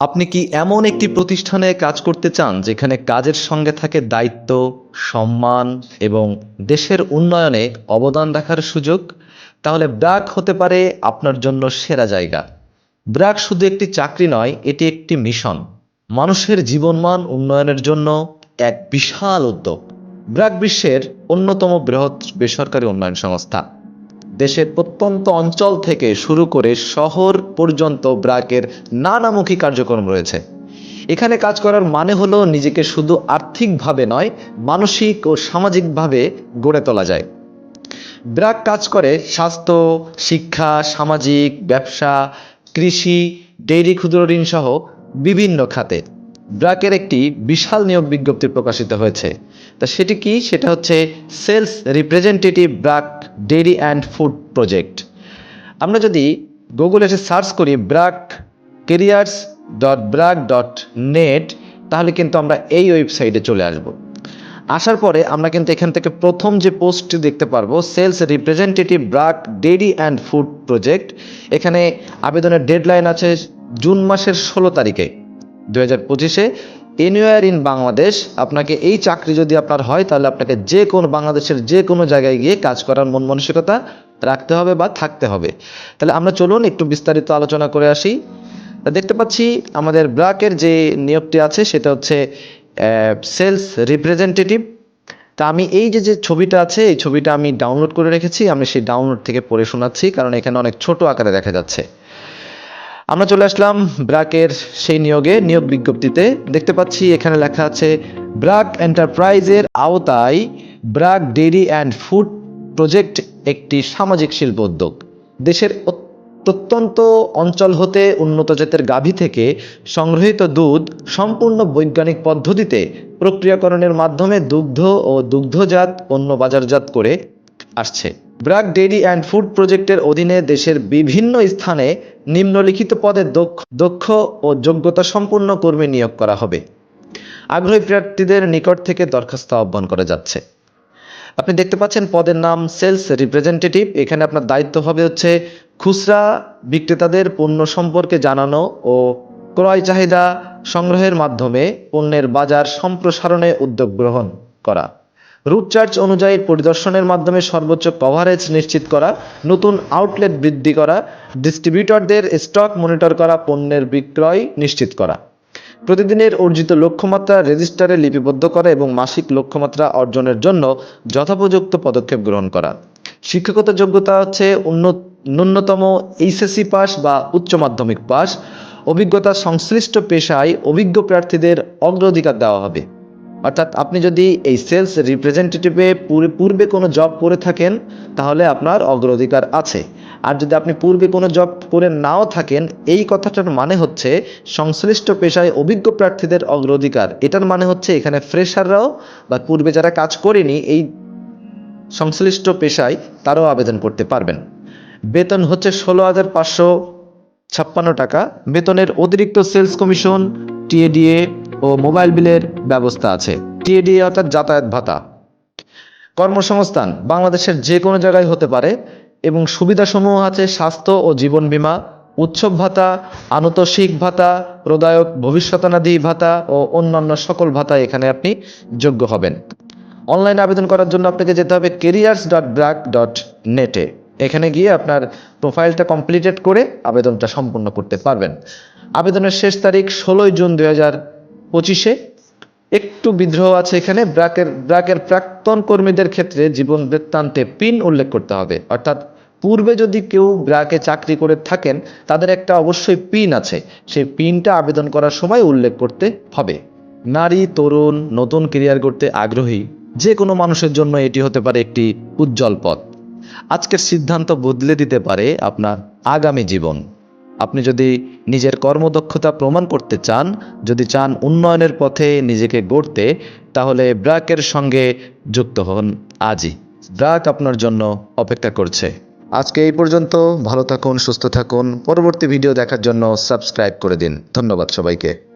আপনি কি এমন একটি প্রতিষ্ঠানে কাজ করতে চান যেখানে কাজের সঙ্গে থাকে দায়িত্ব, সম্মান এবং দেশের উন্নয়নে অবদান রাখার সুযোগ? তাহলে ব্র্যাক হতে পারে আপনার জন্য সেরা জায়গা। ব্র্যাক শুধু একটি চাকরি নয়, এটি একটি মিশন। মানুষের জীবনমান উন্নয়নের জন্য এক বিশাল উদ্যোগ। ব্র্যাক বিশ্বের অন্যতম বৃহৎ বেসরকারি উন্নয়ন সংস্থা। দেশের প্রত্যন্ত অঞ্চল থেকে শুরু করে শহর পর্যন্ত ব্র্যাকের নানামুখী কার্যক্রম রয়েছে। এখানে কাজ করার মানে হলো নিজেকে শুধু আর্থিকভাবে নয়, মানসিক ও সামাজিকভাবে গড়ে তোলা যায়। ব্র্যাক কাজ করে স্বাস্থ্য, শিক্ষা, সামাজিক, ব্যবসা, কৃষি, ডেইরি ক্ষুদ্র ঋণ সহ বিভিন্ন খাতে। ব্র্যাকের একটি বিশাল নিয়োগ বিজ্ঞপ্তি প্রকাশিত হয়েছে। তা সেটি কি? সেটা হচ্ছে sales representative BRAC dairy and food project. আমরা যদি গুগলে এসে সার্চ করি BRAC careers dot BRAC dot net, তাহলে কিন্তু আমরা এই ওয়েবসাইটে চলে আসব। আসার পরে আমরা কিন্তু এখান থেকে প্রথম যে পোস্টটি দেখতে পারব, sales representative BRAC dairy and food project. এখানে আবেদনের ডেডলাইন আছে জুন মাসের ষোলো তারিখে দু হাজার পঁচিশে। এনিওয়ার ইন বাংলাদেশ আপনাকে এই চাকরি যদি আপনার হয়, তাহলে আপনাকে যে কোনো বাংলাদেশের যে কোনো জায়গায় গিয়ে কাজ করার মন মানসিকতা রাখতে হবে বা থাকতে হবে। তাহলে আমরা চলুন একটু বিস্তারিত আলোচনা করে আসি। দেখতে পাচ্ছি আমাদের ব্র্যাকের যে নিয়োগটি আছে, সেটা হচ্ছে সেলস রিপ্রেজেন্টেটিভ তা আমি এই যে যে ছবিটা আছে, এই ছবিটা আমি ডাউনলোড করে রেখেছি। আমি সেই ডাউনলোড থেকে পড়ে শোনাচ্ছি, কারণ এখানে অনেক ছোট আকারে দেখা যাচ্ছে। আমরা চলে আসলাম ব্র্যাকের সেই নিয়োগে, নিয়োগ বিজ্ঞপ্তিতে। দেখতে পাচ্ছি এখানে লেখা আছে ব্র্যাক এন্টারপ্রাইজের আওতায় BRAC dairy and food project একটি সামাজিক শিল্প উদ্যোগ। দেশের প্রত্যন্ত অঞ্চল হতে উন্নত জাতের গাভী থেকে সংগৃহীত দুধ সম্পূর্ণ বৈজ্ঞানিক পদ্ধতিতে প্রক্রিয়াকরণের মাধ্যমে দুগ্ধ ও দুগ্ধজাত পণ্য বাজারজাত করে আসছে। ব্র্যাক ডেইরি অ্যান্ড ফুড প্রজেক্টের অধীনে দেশের বিভিন্ন স্থানে নিম্নলিখিত পদে দক্ষ দক্ষ ও যোগ্যতা সম্পন্ন কর্মী নিয়োগ করা হবে। আগ্রহী প্রার্থীদের নিকট থেকে দরখাস্ত আহ্বান করা যাচ্ছে। আপনি দেখতে পাচ্ছেন পদের নাম সেলস রিপ্রেজেন্টেটিভ। এখানে আপনার দায়িত্ব হবে হচ্ছে খুচরা বিক্রেতাদের পণ্য সম্পর্কে জানানো ও ক্রয় চাহিদা সংগ্রহের মাধ্যমে পণ্যের বাজার সম্প্রসারণে উদ্যোগ গ্রহণ করা। রুট চার্জ অনুযায়ী পরিদর্শনের মাধ্যমে সর্বোচ্চ কভারেজ নিশ্চিত করা, নতুন আউটলেট বৃদ্ধি করা ডিস্ট্রিবিউটরদের স্টক মনিটর করা, পণ্যের বিক্রয় নিশ্চিত করা। প্রতিদিনের অর্জিত লক্ষ্যমাত্রা রেজিস্টারে লিপিবদ্ধ করা এবং মাসিক লক্ষ্যমাত্রা অর্জনের জন্য যথোপযুক্ত পদক্ষেপ গ্রহণ করা। শিক্ষাগত যোগ্যতা হচ্ছে ন্যূনতম এইচএসসি পাস বা উচ্চ মাধ্যমিক পাস অভিজ্ঞতা সংশ্লিষ্ট পেশায় অভিজ্ঞ প্রার্থীদের অগ্রাধিকার দেওয়া হবে। অর্থাৎ আপনি যদি এই সেলস রিপ্রেজেন্টেটিভে পূর্বে কোনো জব করে থাকেন, তাহলে আপনার অগ্রাধিকার আছে। আর যদি আপনি পূর্বে কোনো জব করে নাও থাকেন, এই কথাটার মানে হচ্ছে সংশ্লিষ্ট পেশায় অভিজ্ঞ প্রার্থীদের অগ্রাধিকার। এটার মানে হচ্ছে এখানে ফ্রেশাররাও বা পূর্বে যারা কাজ করেনি, এই সংশ্লিষ্ট পেশায় তারাও আবেদন করতে পারবেন। বেতন হচ্ছে ষোলো হাজার পাঁচশো ছাপ্পান্ন টাকা। বেতনের অতিরিক্ত সেলস কমিশন টিএডিএ ও মোবাইল বিলের ব্যবস্থা আছে। টিএডিএ অর্থাৎ যাতায়াত ভাতা। কর্মসংস্থান বাংলাদেশের যে কোনো জায়গায় হতে পারে এবং সুবিধাসমূহ আছে স্বাস্থ্য ও জীবন বীমা, উৎসব ভাতা, আনুতোষিক ভাতা, প্রদায়ক ভবিষ্যতনাধি ভাতা ও অন্যান্য সকল ভাতা এখানে আপনি যোগ্য হবেন। অনলাইনে আবেদন করার জন্য আপনাকে যেতে হবে কেরিয়ার্স ডট ব্র্যাক ডট নেটে এখানে গিয়ে আপনার প্রোফাইলটা কমপ্লিটেড করে আবেদনটা সম্পূর্ণ করতে পারবেন। আবেদনের শেষ তারিখ ষোলোই জুন দুই হাজার পঁচিশে। একটু বিদ্রোহ আছে এখানে। ব্র্যাকের ব্র্যাকের প্রাক্তন কর্মীদের ক্ষেত্রে জীবন বৃত্তান্তে পিন উল্লেখ করতে হবে। অর্থাৎ পূর্বে যদি কেউ ব্র্যাকে চাকরি করে থাকেন, তাদের একটা অবশ্যই পিন আছে। সেই পিনটা আবেদন করার সময় উল্লেখ করতে হবে। নারী, তরুণ, নতুন কেরিয়ার করতে আগ্রহী যে কোনো মানুষের জন্য এটি হতে পারে একটি উজ্জ্বল পথ। আজকের সিদ্ধান্ত বদলে দিতে পারে আপনার আগামী জীবন। আপনি যদি নিজের কর্মদক্ষতা প্রমাণ করতে চান, যদি চান উন্নয়নের পথে নিজেকে গড়তে, তাহলে ব্রাকের সঙ্গে যুক্ত হন আজই। ব্রাক আপনার জন্য অপেক্ষা করছে। আজকে এই পর্যন্ত, ভালো থাকুন, সুস্থ থাকুন। পরবর্তী ভিডিও দেখার জন্য সাবস্ক্রাইব করে দিন। ধন্যবাদ সবাইকে।